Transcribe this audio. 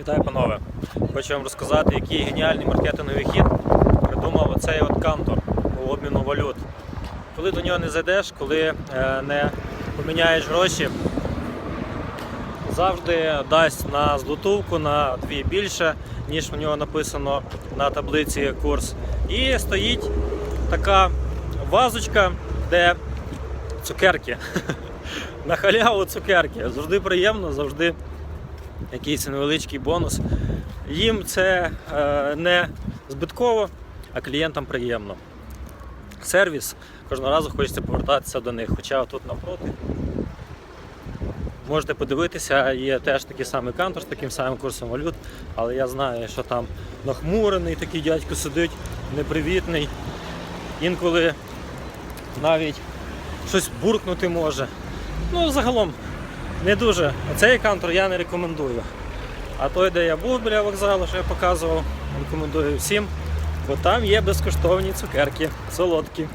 Вітаю, панове! Хочу вам розказати, який геніальний маркетинговий хід придумав оцей от кантор по обміну валют. Коли до нього не зайдеш, коли е, не поміняєш гроші, завжди дасть на злотувку на дві більше, ніж у нього написано на таблиці курс. І стоїть така вазочка, де цукерки. На халяву цукерки. Завжди приємно, завжди якийсь невеличкий бонус. Їм це е, не збитково, а клієнтам приємно. Сервіс кожного разу хочеться повертатися до них. Хоча тут навпроти можете подивитися, є теж такий самий кантор з таким самим курсом валют, але я знаю, що там нахмурений такий дядько сидить, непривітний. Інколи навіть щось буркнути може. Ну, загалом не дуже. Цей кантор я не рекомендую. А той, де я був біля вокзалу, що я показував, рекомендую всім, бо там є безкоштовні цукерки, солодкі.